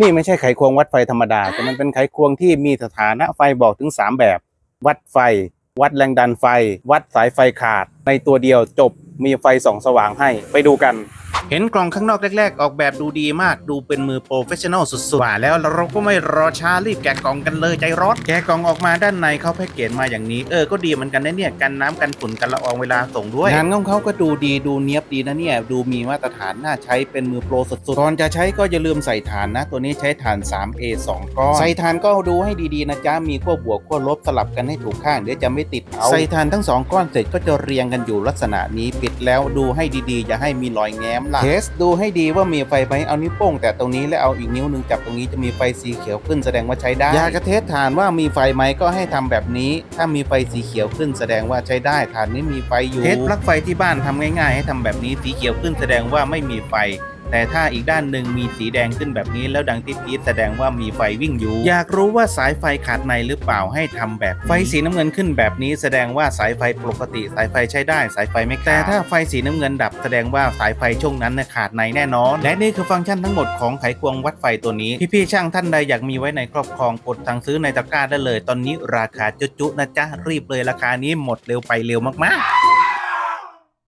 นี่ไม่ใช่ไขควงวัดไฟธรรมดา แต่มันเป็นไขควงที่มีสถานะไฟบอกถึง 3 แบบ วัดไฟ วัดแรงดันไฟ วัดสายไฟขาด ในตัวเดียวจบมีไฟส่องสว่างให้ไปดูกันเห็นกล่องข้างนอกแรกๆ ออกแบบดูดีมากดูเป็นมือโปรเฟชชั่นอลสุดๆว่าแล้วเราก็ไม่รอช้ารีบแกะกล่องกันเลยใจร้อนแกะกล่องออกมาด้านในเขาแพ็กเกจมาอย่างนี้เออก็ดีเหมือนกันนะเนี่ยกันน้ำกันฝุ่นกันละอองเวลาส่งด้วยงานของเขาก็ดูดีดูเนียบดีนะเนี่ยดูมีมาตรฐานน่าใช้เป็นมือโปรสุดๆก่อนจะใช้ก็อย่าลืมใส่ฐานนะ ตัวนี้ใช้ฐาน 3A 2ก้อนใส่ฐานก็ดูให้ดีๆนะจ๊ะมีขั้วบวกขั้วลบสลับกันให้ถูกข้างเดี๋ยวจะไม่ติดเอาใส่ฐานทั้งสองก้อนเสร็จก็จะเรียงกันอยู่ลักษณะนี้ปิดแล้วดูให้ดีๆอย่าให้มีรอยแง้มล่ะเทสดูให้ดีว่ามีไฟไหมเอานิ้วโป้งแต่ตรงนี้แล้วเอาอีกนิ้วหนึ่งจับตรงนี้จะมีไฟสีเขียวขึ้นแสดงว่าใช้ได้อยากจะเทสฐานว่ามีไฟไหมก็ให้ทำแบบนี้ ถ้ามีไฟสีเขียวขึ้นแสดงว่าใช้ได้ฐานนี้มีไฟอยู่เทสปลั๊กไฟที่บ้านทำง่าย ๆ ให้ทำแบบนี้สีเขียวขึ้นแสดงว่าไม่มีไฟ แต่ถ้าอีกด้านหนึ่งมีสีแดงขึ้นแบบนี้แล้วดังติ๊ดๆแสดงว่ามีไฟวิ่งอยู่ อยากรู้ว่าสายไฟขาดในหรือเปล่าให้ทำแบบไฟสีน้ำเงินขึ้นแบบนี้ แสดงว่าสายไฟปกติสายไฟใช้ได้ สายไฟไม่แต่ถ้าไฟสีน้ำเงินดับแสดงว่าสายไฟช่วงนั้นน่ะขาดในแน่นอน และนี่คือฟังก์ชันทั้งหมดของไขควงวัดไฟตัวนี้ พี่ๆช่างท่านใดอยากมีไว้ในครอบครองกดสั่งซื้อในตะกร้าได้เลย ตอนนี้ราคาจุ๊ๆนะจ๊ะรีบเลยราคานี้หมดเร็วไปเร็วมากๆ